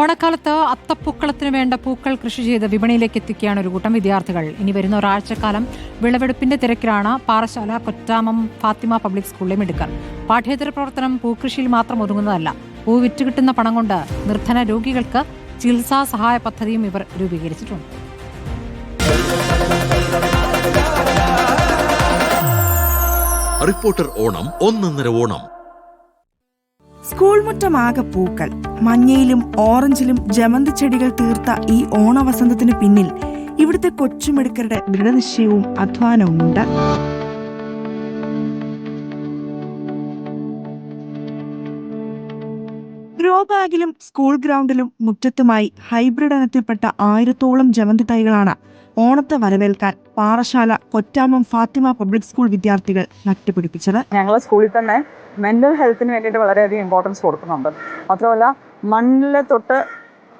ഓണക്കാലത്ത് അത്തപ്പൂക്കളത്തിന് വേണ്ട പൂക്കൾ കൃഷി ചെയ്ത് വിപണിയിലേക്ക് എത്തിക്കുകയാണ് ഒരു കൂട്ടം വിദ്യാർത്ഥികൾ. ഇനി വരുന്ന ഒരാഴ്ചക്കാലം വിളവെടുപ്പിന്റെ തിരക്കിലാണ് പാറശാല കൊറ്റാമം ഫാത്തിമ പബ്ലിക് സ്കൂളിലെ മിടുക്കർ. പാഠ്യേതര പ്രവർത്തനം പൂക്കൃഷിയിൽ മാത്രം ഒതുങ്ങുന്നതല്ല. പൂ വിറ്റുകിട്ടുന്ന പണം കൊണ്ട് നിർധന രോഗികൾക്ക് ചികിത്സാ സഹായ പദ്ധതിയും ഇവർ രൂപീകരിച്ചിട്ടുണ്ട്. റിപ്പോർട്ടർ ഓണം ഒന്നൊന്നര ഓണം. സ്കൂൾ മുറ്റമാകെ പൂക്കൾ. മഞ്ഞയിലും ഓറഞ്ചിലും ജമന്തി ചെടികൾ തീർത്ത ഈ ഓണവസന്തത്തിന് പിന്നിൽ ഇവിടുത്തെ കൊച്ചുമിടുക്കരുടെ ദൃഢനിശ്ചയവും അധ്വാനവും ഉണ്ട്. ഗ്രോബാഗിലും സ്കൂൾ ഗ്രൗണ്ടിലും മുറ്റത്തുമായി ഹൈബ്രിഡ് ഇനത്തിൽപ്പെട്ട ആയിരത്തോളം ജമന്തി തൈകളാണ് ഓണത്തെ വരവേൽക്കാൻ പാറശാല കൊറ്റാമം ഫാത്തിമ പബ്ലിക് സ്കൂൾ വിദ്യാർത്ഥികൾ നട്ടുപിടിപ്പിച്ചത്. ഞങ്ങൾ സ്കൂളിൽ തന്നെ മെന്റൽ ഹെൽത്തിന് വേണ്ടിയിട്ട് വളരെയധികം ഇമ്പോർട്ടൻസ് കൊടുക്കുന്നുണ്ട്. മാത്രമല്ല മണ്ണിലെ തൊട്ട്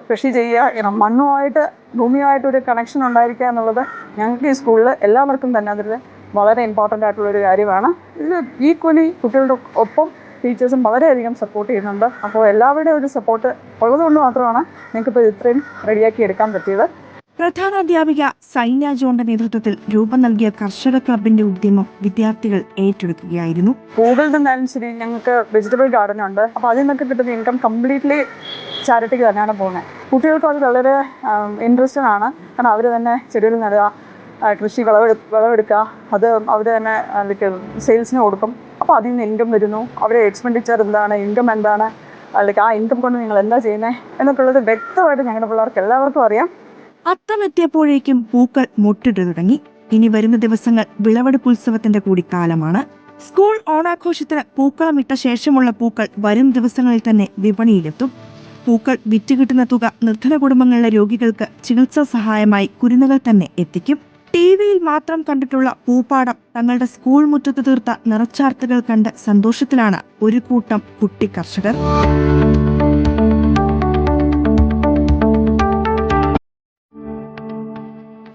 കൃഷി ചെയ്യുക മണ്ണുമായിട്ട് ഭൂമിയുമായിട്ട് ഒരു കണക്ഷൻ ഉണ്ടായിരിക്കുക എന്നുള്ളത് ഞങ്ങൾക്ക് ഈ സ്കൂളിൽ എല്ലാവർക്കും തന്നെ അതിൽ വളരെ ഇമ്പോർട്ടന്റ് ആയിട്ടുള്ളൊരു കാര്യമാണ്. ഇതിൽ ഈക്വലി കുട്ടികളുടെ ഒപ്പം ടീച്ചേഴ്സും വളരെയധികം സപ്പോർട്ട് ചെയ്യുന്നുണ്ട്. അപ്പോൾ എല്ലാവരുടെയും ഒരു സപ്പോർട്ട് ഉള്ളതുകൊണ്ട് മാത്രമാണ് ഞങ്ങൾക്കിപ്പോൾ ഇത്രയും റെഡിയാക്കി എടുക്കാൻ പറ്റിയത്. പ്രധാനാധ്യാപിക സൈന ജോണിന്റെ നേതൃത്വത്തിൽ രൂപം നൽകിയ കർഷക ക്ലബിന്റെ ഉദ്യമം വിദ്യാർത്ഥികൾ ഏറ്റെടുക്കുകയായിരുന്നു. ഗൂഗിളിൽ നിന്നാലും ശരി ഞങ്ങൾക്ക് വെജിറ്റബിൾ ഗാർഡൻ ഉണ്ട്. അപ്പോൾ അതിൽ നിന്നൊക്കെ കിട്ടുന്ന ഇൻകം കംപ്ലീറ്റ്ലി ചാരിറ്റിക്ക് തന്നെയാണ് പോകുന്നത്. കുട്ടികൾക്ക് അത് വളരെ ഇൻട്രസ്റ്റഡ് ആണ്. കാരണം അവർ തന്നെ ചെടികൾ നടുക കൃഷി വിളവെടു വിളവെടുക്കുക അത് അവർ തന്നെ സെയിൽസിന് കൊടുക്കും. അപ്പോൾ അതിൽ നിന്ന് ഇൻകം വരുന്നു. അവരെ എക്സ്പെൻഡിച്ചർ എന്താണ് ഇൻകം എന്താണ് അല്ലെങ്കിൽ ആ ഇൻകം കൊണ്ട് നിങ്ങൾ എന്താ ചെയ്യുന്നത് എന്നൊക്കെ ഉള്ളത് വ്യക്തമായിട്ട് ഞങ്ങളുടെ പിള്ളേർക്ക് എല്ലാവർക്കും അറിയാം. അത്തമെത്തിയപ്പോഴേക്കും പൂക്കൾ മുട്ടിട്ട് തുടങ്ങി. ഇനി വരുന്ന ദിവസങ്ങൾ വിളവെടുപ്പ് ഉത്സവത്തിന്റെ കൂടി കാലമാണ് സ്കൂൾ ഓണാഘോഷത്തിന് പൂക്കളമിട്ട ശേഷമുള്ള പൂക്കൾ വരും ദിവസങ്ങളിൽ തന്നെ വിപണിയിലെത്തും. പൂക്കൾ വിറ്റുകിട്ടുന്ന തുക നിർധന കുടുംബങ്ങളിലെ രോഗികൾക്ക് ചികിത്സാ സഹായമായി കുരുന്നുകൾ തന്നെ എത്തിക്കും. ടി വിയിൽ മാത്രം കണ്ടിട്ടുള്ള പൂപ്പാടം തങ്ങളുടെ സ്കൂൾ മുറ്റത്ത് തീർത്ത നിറച്ചാർത്തുകൾ കണ്ട് സന്തോഷത്തിലാണ് ഒരു കൂട്ടം കുട്ടി കർഷകർ.